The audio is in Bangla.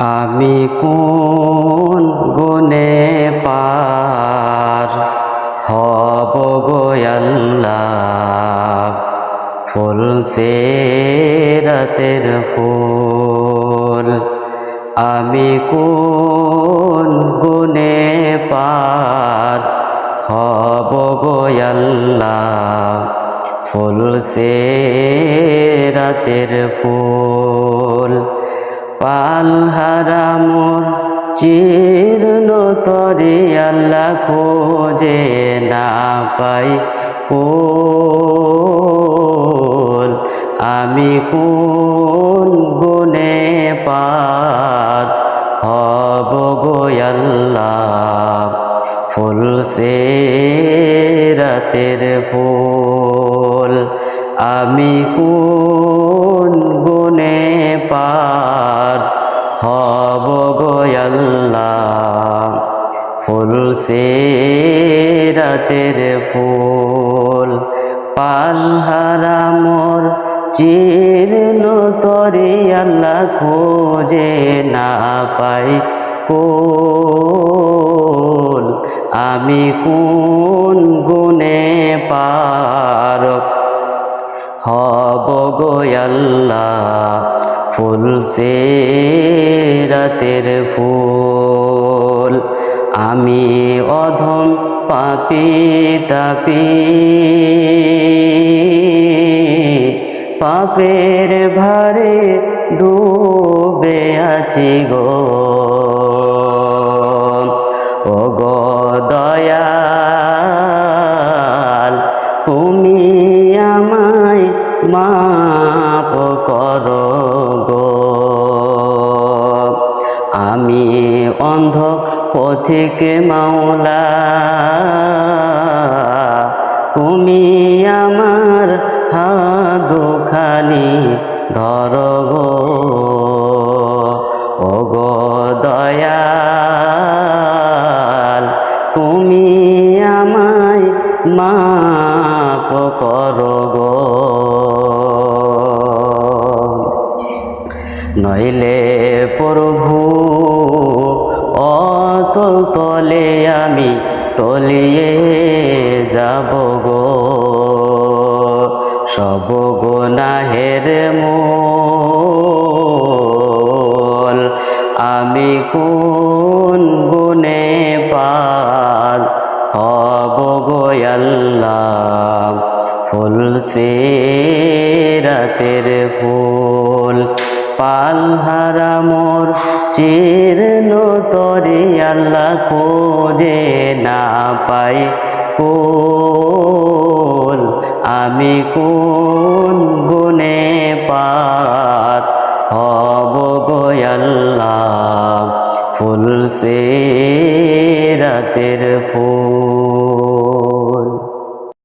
আমি কোন গুণে পার হব গোয়াল্লাহ ফুল সে রাতের ফুল। আমি কোন গুণে পার হব গোয়াল্লাহ ফুল সে রাতের ফুল। পালহারা মোর চিরল তরে আল্লাহ খোঁজে না পাই কোল। আমি কোন গুণে পার হব গোয়াল্লাহ ফুল সে রাতের ফুল। আমি কোন সে রাতের ফুল পালহারা মোর চিরল তরে আল্লাহ খোঁজে না পাই কোল। আমি কোন গুণে পার? হব গোয়াল্লাহ ফুল সে রাতের ফুল আমি অধম পাপি তাপি। পাপের ভারে ডুবে আছি গো। ও গো দয়াল, তুমি আমায় মাপ করো গো। আমি অন্ধ পথিকে মাওলা, তুমি আমার হাদুখানি ধর গো। ও গো দয়াল, তুমি আমায় মাপ করো গো। নইলে প্রভু তলে আমি তলিয়ে যাব গো। সব গো গোনাহের মোল আমি কোন গুণে পার? হব গোয়াল্লাহ ফুল সে রাতের ফুল। পালহারা মোর চিরল তরে আল্লাহ খোঁজে না পাই। কোল, আমি কোন গুণে পাত হব গোয়াল্লা ফুল সে রাতের ফুল।